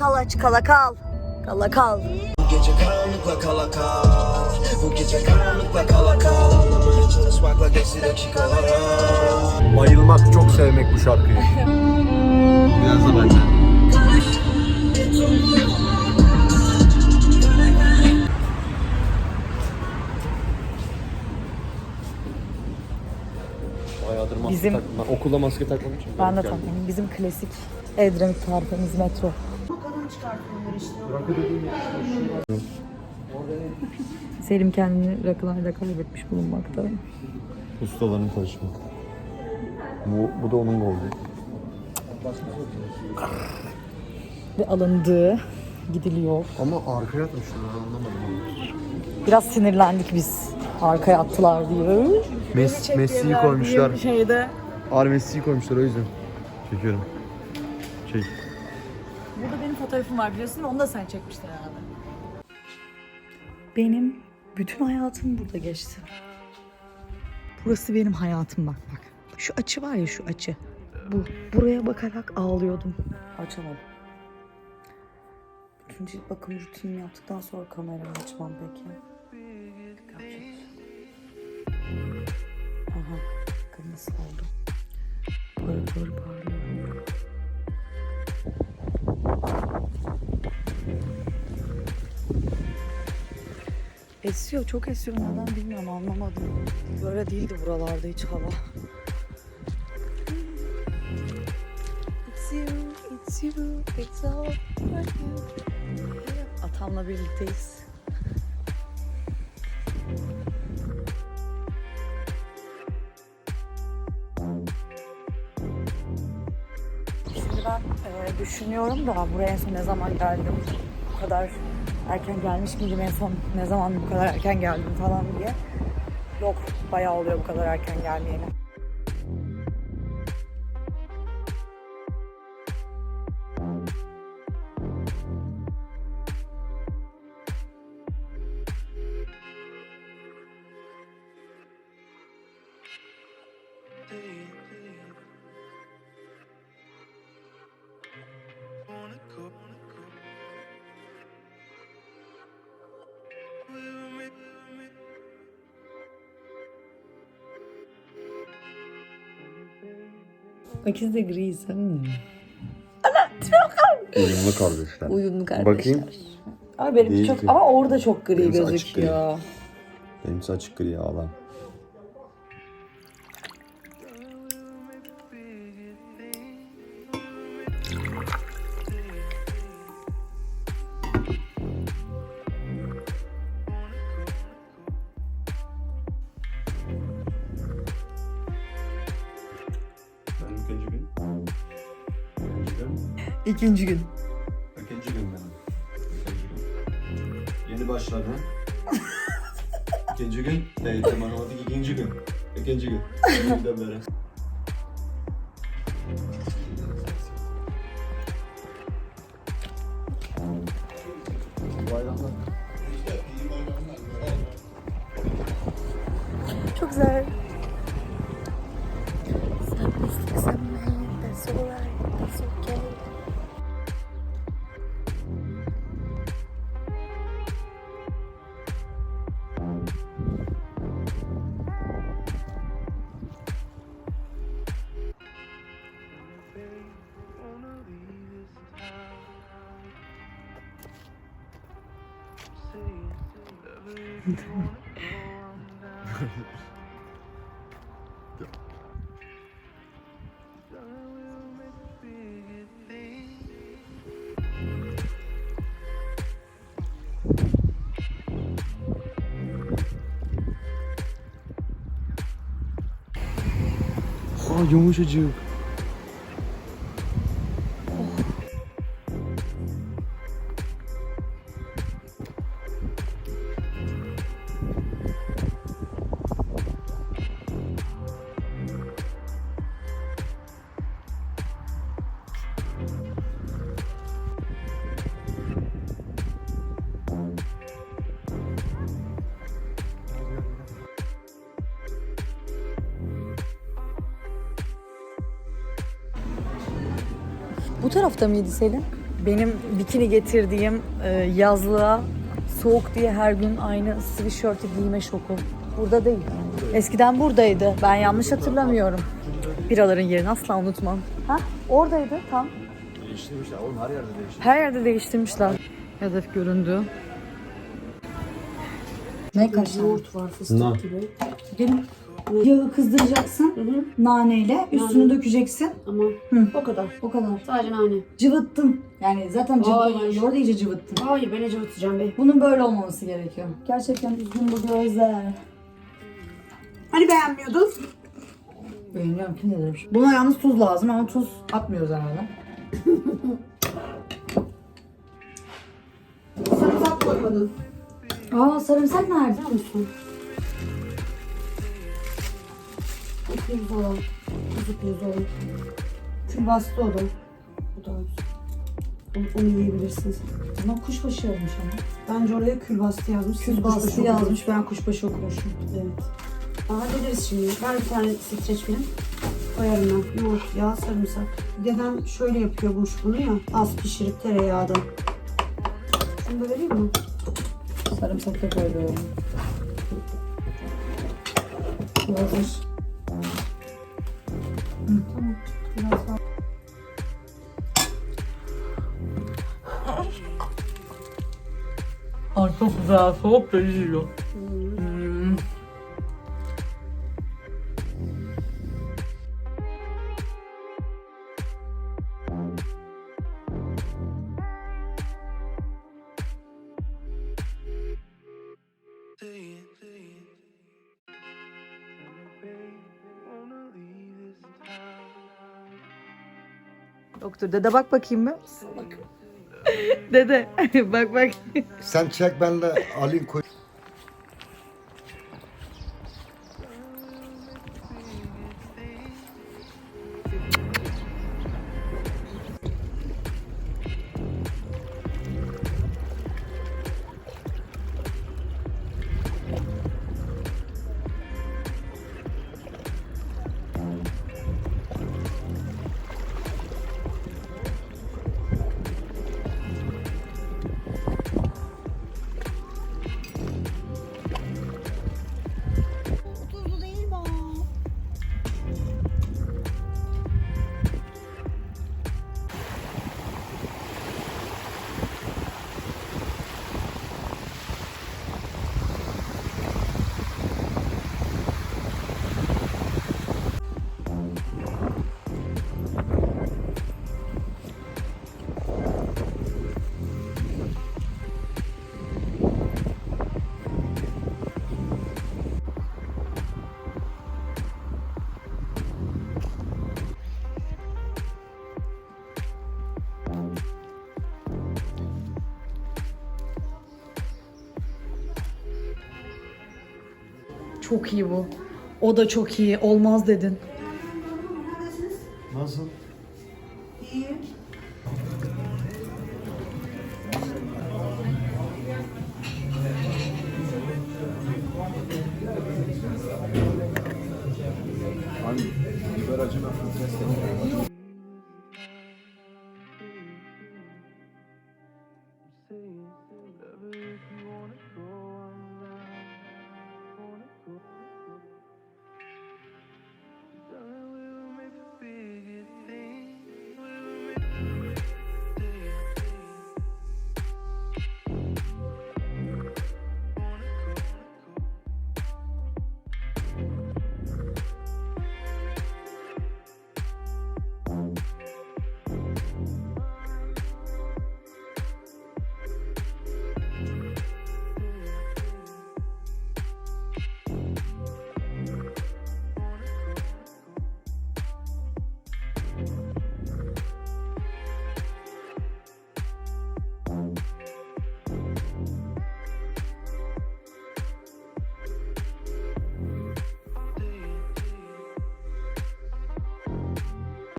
kal aç kala kal. Kala kal. Gece karanlıkla kala kal Bu gece karanlıkla kala kal Anlamaya çalışmakla geçti dakikalar Bayılmak, çok sevmek bu şarkıyı. Biraz da benden. Bayağıdır maske Bizim- okulda maske takmamışım. Ben de takmayayım. Bizim klasik Edremit tarifimiz metro. Selim kendini rakılarda kaybetmiş bulunmakta. Ustaların karışımı. Bu, bu da onun golü. Ve alındığı gidiliyor. Ama arkaya atmışlar ben anlamadım. Biraz sinirlendik biz. Arkaya attılar diye. Mes Messi'yi koymuşlar. Şeyde. Ar Messi'yi koymuşlar o yüzden. Çekiyorum. Çek. Burada benim fotoğrafım var biliyorsun. Onu da sen çekmiştin herhalde. Benim bütün hayatım burada geçti. Burası benim hayatım bak bak. Şu açı var ya şu açı. Bu. Buraya bakarak ağlıyordum. Açamadım. Bütün cilt bakım rutinimi yaptıktan sonra kamerayı açmam peki. Aha. Bakın nasıl oldu. Böyle böyle parlıyorum. Esiyor, çok esiyor. Neden bilmiyorum, anlamadım. Böyle değildi buralarda hiç hava. It's you, it's you, it's all for you. Atamla birlikteyiz. Şimdi ben e, düşünüyorum da buraya en son ne zaman geldim, bu kadar erken gelmiş miydim en son, ne zaman bu kadar erken geldim falan diye. Yok, bayağı oluyor bu kadar erken gelmeyeli. İkisi de gri. Hmm. Uyumlu kardeşler. Uyumlu kardeşler. Bakayım. Ama benim Değil çok ki. ama orada çok gri Benimki açık gözüküyor. Benimsi açık gri ağlan. İkinci gün. İkinci gün benim. İkinci gün. Yeni başladım. ikinci gün. Değil, matematik ikinci gün. İkinci gün. Bir de böyle. Aa yumuşacık. Bu tarafta mıydı Selin? Benim bikini getirdiğim e, yazlığa soğuk diye her gün aynı sweatshirt'ı giyme şoku. Burada değil. Eskiden buradaydı. Ben yanlış hatırlamıyorum. Biraların yerini asla unutmam. Ha? Oradaydı tam. Değiştirmişler oğlum her yerde değiştirmişler. Her yerde değiştirmişler. Hedef göründü. Ne kaşar? Yoğurt var fıstık gibi. Gelin. Yağı kızdıracaksın naneyle. Üstünü dökeceksin. Ama o kadar. O kadar. Sadece nane. Cıvıttın. Yani zaten cıvıttın. Yoğurdu iyice cıvıttın. Hayır ben acı atacağım be. Bunun böyle olmaması gerekiyor. Gerçekten üzgün bu gözler. Hani beğenmiyordun? Beğeniyorum kim nedir? Buna yalnız tuz lazım ama tuz atmıyoruz herhalde. Sarımsak koymadın. Aa sarımsak nerede? Biliyor musun? Pirzola. Kuzu pirzola. Kül bastı o da. Bu da onu, onu yiyebilirsiniz. Buna kuşbaşı yazmış ama. Bence oraya kül bastı yazmış. siz Kız kuşbaşı bastı okudunuz. yazmış ben kuşbaşı okumuşum. Evet. Hallederiz şimdi. Ver bir tane streç film. Koyarım ben. Yoğurt, yağ, sarımsak. Dedem şöyle yapıyormuş bunu ya. Az pişirip tereyağda. Şunu da vereyim mi? Sarımsak da koyuyorum. Hazır. Tamam. Ay çok güzel. Soğuk da yiyor. Hmm. Doktor dede bak bakayım mı? dede bak bak. Sen çek ben de alayım koy. Çok iyi bu. O da çok iyi. Olmaz dedin. Nasıl? İyi. Hani